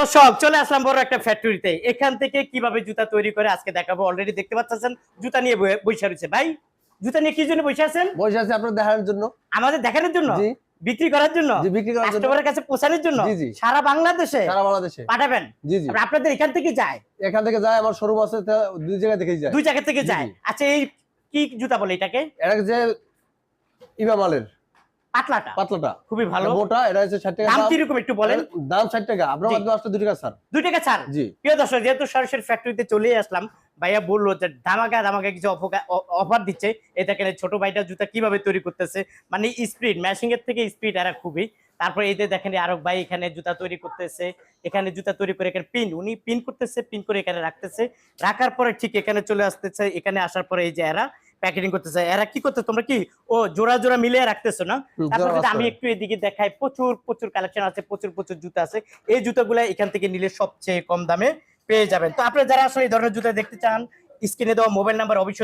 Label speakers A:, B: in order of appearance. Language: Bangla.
A: দর্শক চলে আসলাম বড় একটা ফ্যাক্টরিতে এখান থেকে কীভাবে জুতা তৈরি করে আজকে দেখাবো। অলরেডি দেখতে পাচ্ছেন জুতা নিয়ে বসে রয়েছে। ভাই জুতা নিয়ে কি জন্য বসে আছেন?
B: বসে আছে আপনার দেখানোর জন্য।
A: আমাদের দেখানোর জন্য? বিক্রি করার জন্য? কাস্টমারের কাছে পৌঁছানোর জন্য। সারা বাংলাদেশে?
B: সারা বাংলাদেশে।
A: পাঠাবেন?
B: জি জি।
A: আপনাদের এখান থেকে যায়?
B: এখান থেকে যায় আমার শোরুম আছে দুই জায়গায় দেখেই যায়।
A: দুই জায়গা থেকে যায়। আচ্ছা এই কি জুতা বলে এটাকে?
B: এটা যে ইমামালের।
A: পাতলাটা।
B: পাতলাটা।
A: খুবই ভালো।
B: মোটা এটা হচ্ছে ষাট টাকা।
A: দাম
B: দাম।
A: কীরকম একটু বলেন?
B: দাম ষাট টাকা। আপনার
A: জি।
B: মাধ্যমে আসলে টাকা স্যার
A: দুই টাকা ছাড়?
B: জি।
A: প্রিয় দর্শক যেহেতু সরাসরি ফ্যাক্টরিতে চলে আসলাম ভাইয়া বলল যে ধামাকা ধামাকা কিছু অফার দিচ্ছে। এটা কেন ছোট ভাইটা জুতা কীভাবে তৈরি করতেছে? মানে স্পিড ম্যাশিং এর থেকে স্পিড এরা খুবই। তারপরে এই যে দেখেন আরক ভাই এখানে জুতা তৈরি করতেছে। এখানে জুতা তৈরি করে এখানে পিন উনি পিন করতেছে পিন করে এখানে রাখতেছে। রাখার পরে ঠিক এখানে চলে আসতেছে। এখানে আসার পরে এই যে এরা প্যাকেটিং করতেছে। এরা কি করতে তোমরা কি ও জোড়া জোড়া মিলিয়ে রাখতেছো না? তারপর যদি আমি একটু এদিকে দেখাই। প্রচুর প্রচুর কালেকশন আছে প্রচুর প্রচুর জুতা আছে। এই জুতাগুলো এখান থেকে নিলে সবচেয়ে কম দামে পেয়ে যাবেন। তো আপনারা যারা আসলে এই ধরনের জুতা দেখতে চান স্ক্রিনে দেওয়া মোবাইল নাম্বার অবশ্যই